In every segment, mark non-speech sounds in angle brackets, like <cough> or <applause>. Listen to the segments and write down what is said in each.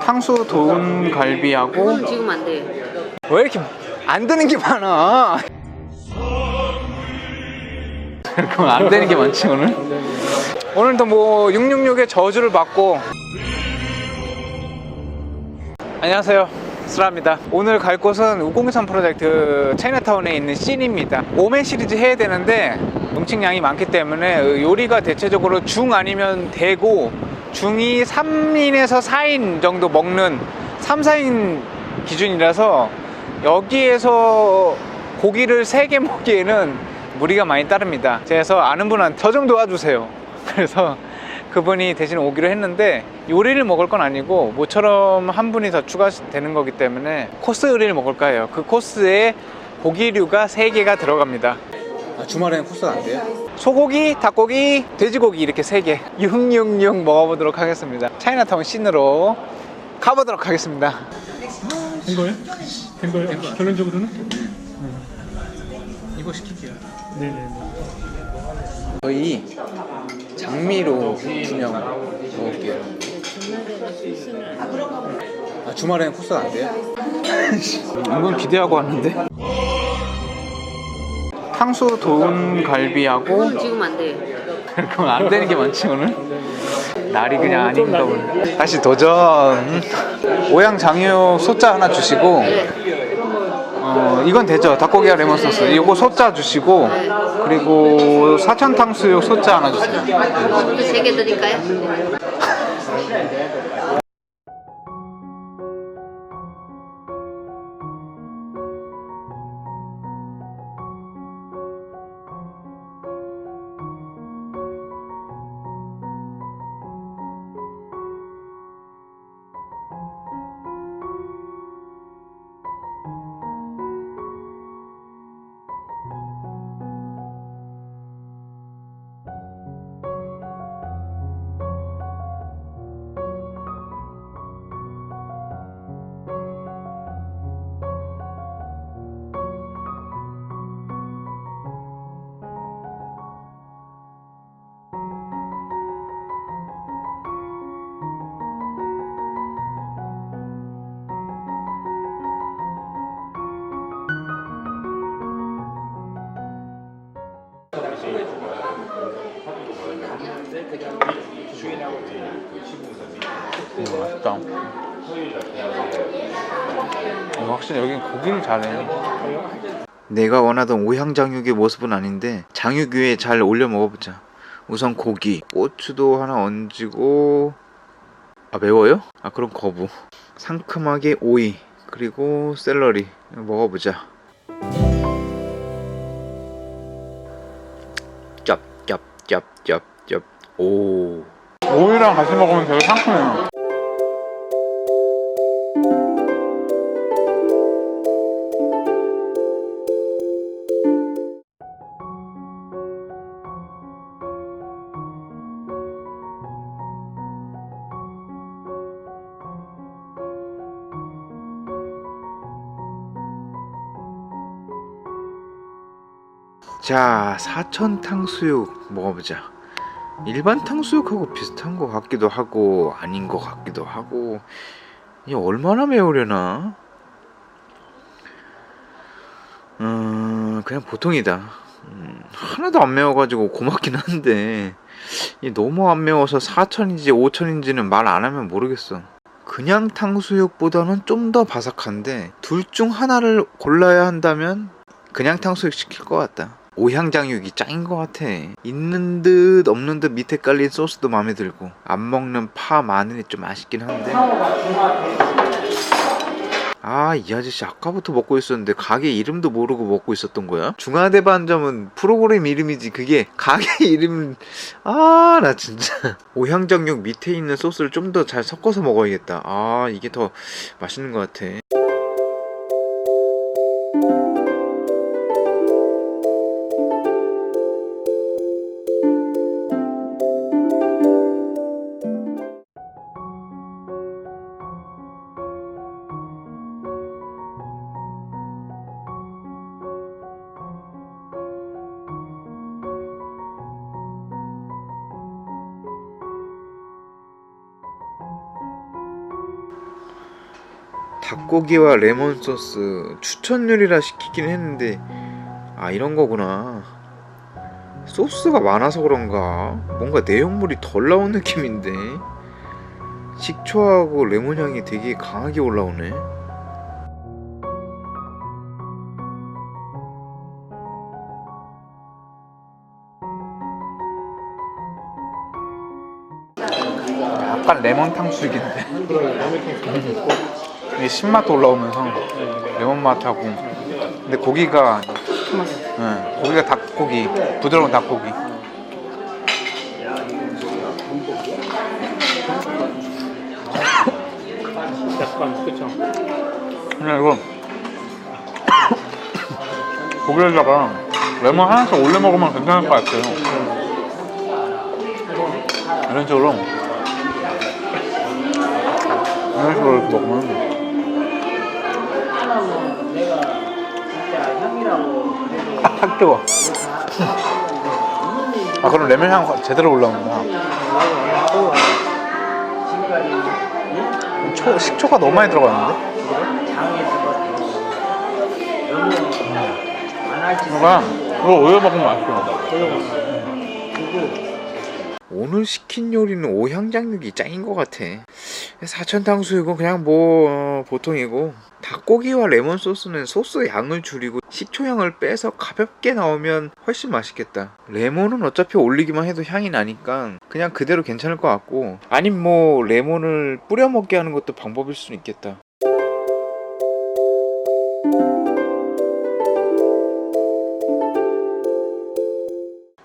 탕수 돈 갈비하고 지금 안 돼요. 왜 이렇게 안 되는 게 많아? 그럼 안 되는 게 많지 오늘? 오늘도 뭐 666의 저주를 받고 안녕하세요 수라입니다 오늘 갈 곳은 503 프로젝트 차이나타운에 있는 씬입니다 오메 시리즈 해야 되는데 음식량이 많기 때문에 요리가 대체적으로 중 아니면 대고 중이 3인에서 4인 정도 먹는 3, 4인 기준이라서 여기에서 고기를 3개 먹기에는 무리가 많이 따릅니다. 그래서 아는 분한테 저 좀 도와주세요. <laughs> 그래서 그분이 대신 오기로 했는데 요리를 먹을 건 아니고 모처럼 한 분이 더 추가되는 거기 때문에 코스 요리를 먹을까 해요. 그 코스에 고기류가 3개가 들어갑니다. 아, 주말에는 코스가 안 돼요? 소고기, 닭고기, 돼지고기 이렇게 3개 666 먹어보도록 하겠습니다. 차이나타운 씬으로 가보도록 하겠습니다. 된 거예요? 된 거예요? 결론적으로는? 이거 시킬게요. 네네. 저희 장미로 두명 먹을게요. 아, 주말에는 코스가 안 돼요? 이건 기대하고 왔는데. 탕수 돈 갈비하고 지금 안 돼요. <laughs> 그럼 안 되는 게 많지 오늘? 날이 그냥 아닌가 보네. 다시 도전. 오양 장유 소자 하나 주시고. 어 이건 되죠. 닭고기와 레몬 소스. 이거 소자 주시고 그리고 사천 탕수육 소자 하나 주세요. 세개 드릴까요? <laughs> 음, 맛있다. 어, 확실히 여긴 고기를 잘해. 내가 원하던 오향 장육의 모습은 아닌데 장육 위에 잘 올려 먹어보자. 우선 고기, 고추도 하나 얹고 아 매워요? 아 그럼 거부. 상큼하게 오이 그리고 샐러리 먹어보자. 짭짭짭짭짭 오. 오이랑 같이 먹으면 되게 상큼해요. 자, 사천 탕수육 먹어보자. 일반 탕수육하고 비슷한 것 같기도 하고 아닌 것 같기도 하고 이게 얼마나 매우려나? 음, 그냥 보통이다. 음, 하나도 안 매워가지고 고맙긴 한데 이 너무 안 매워서 4천인지 5천인지는 말 안 하면 모르겠어. 그냥 탕수육보다는 좀 더 바삭한데 둘 중 하나를 골라야 한다면 그냥 탕수육 시킬 것 같다. 오향장육이 짱인 것 같아. 있는 듯 없는 듯 밑에 깔린 소스도 마음에 들고 안 먹는 파 마늘이 좀 아쉽긴 한데. 아, 이 아저씨 아까부터 먹고 있었는데 가게 이름도 모르고 먹고 있었던 거야? 중화대 반점은 프로그램 이름이지 그게 가게 <laughs> 이름 아, 나 진짜 오향장육 밑에 있는 소스를 좀 더 잘 섞어서 먹어야겠다. 아, 이게 더 맛있는 것 같아. 닭고기와 레몬 소스 추천 요리라 시키긴 했는데 아 이런 거구나. 소스가 많아서 그런가? 뭔가 내용물이 덜 나온 느낌인데? 식초하고 레몬 향이 되게 강하게 올라오네. 약간 레몬 탕수육인데 이게 신맛도 올라오면서 레몬 맛하고. 근데 고기가 네, 고기가 닭고기 부드러운 닭고기. 약간 그쵸. 그냥 이거 고기에다가 레몬 하나씩 올려 먹으면 괜찮을 것 같아요. 이런 식으로. 이런 식으로 먹으면 아 뜨거. 아 그럼 레몬 향 제대로 올라오는구나. 초, 식초가 너무 많이 들어갔는데? 이거가 이거 올려 먹으면 맛있어 오늘 시킨 요리는 오향장육이 짱인 것 같아. 사천 탕수육은 그냥 뭐 어, 보통이고 닭고기와 레몬 소스는 소스 양을 줄이고 식초 향을 빼서 가볍게 나오면 훨씬 맛있겠다. 레몬은 어차피 올리기만 해도 향이 나니까 그냥 그대로 괜찮을 것 같고 아님 뭐 레몬을 뿌려 먹게 하는 것도 방법일 수는 있겠다.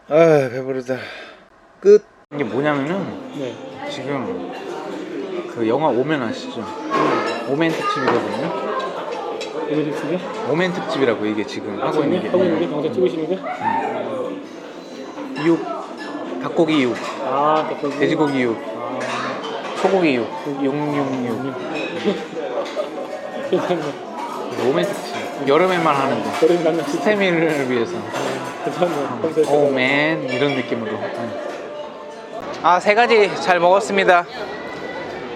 아 배부르다. 끝. 이게 뭐냐면은 네. 지금 그 영화 오멘 아시죠? 오멘 특집이거든요 이거 좀 쓰게? 오멘 특집이라고 이게 지금 하고 있는 게 하고 있는 게 당장 찍으시는 게? 육 닭고기 육 아, 닭고기. 돼지고기 육 아, 소고기 육 육육육 <laughs> 괜찮네. 오멘 특집 여름에만 하는 거 나면 진짜 스테미를 위해서 괜찮네. 컨셉. 오맨 이런 느낌으로 아 세 가지 잘 먹었습니다.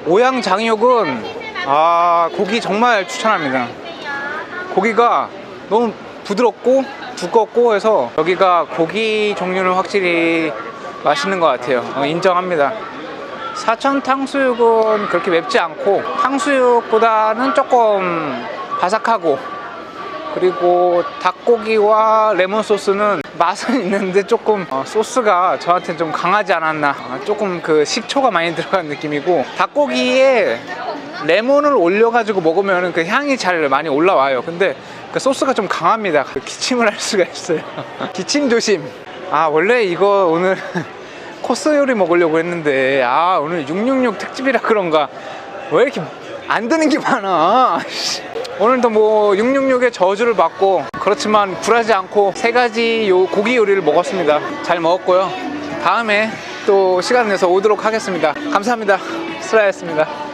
오양 장육은 아 고기 정말 추천합니다. 고기가 너무 부드럽고 두껍고 해서 여기가 고기 종류는 확실히 맛있는 것 같아요. 어, 인정합니다. 사천 탕수육은 그렇게 맵지 않고 탕수육보다는 조금 바삭하고 그리고 닭고기와 레몬 소스는 맛은 있는데 조금 어, 소스가 저한테 좀 강하지 않았나. 아, 조금 그 식초가 많이 들어간 느낌이고 닭고기에 레몬을 올려가지고 먹으면 그 향이 잘 많이 올라와요. 근데 그 소스가 좀 강합니다. 그 기침을 할 수가 있어요. <laughs> 기침 조심. 아 원래 이거 오늘 <laughs> 코스 요리 먹으려고 했는데 아 오늘 666 특집이라 그런가. 왜 이렇게 안 드는 게 많아? <laughs> 씨. 오늘도 뭐 666의 저주를 받고 그렇지만 굴하지 않고 세 가지 요 고기 요리를 먹었습니다. 잘 먹었고요. 다음에 또 시간 내서 오도록 하겠습니다. 감사합니다. 슬라였습니다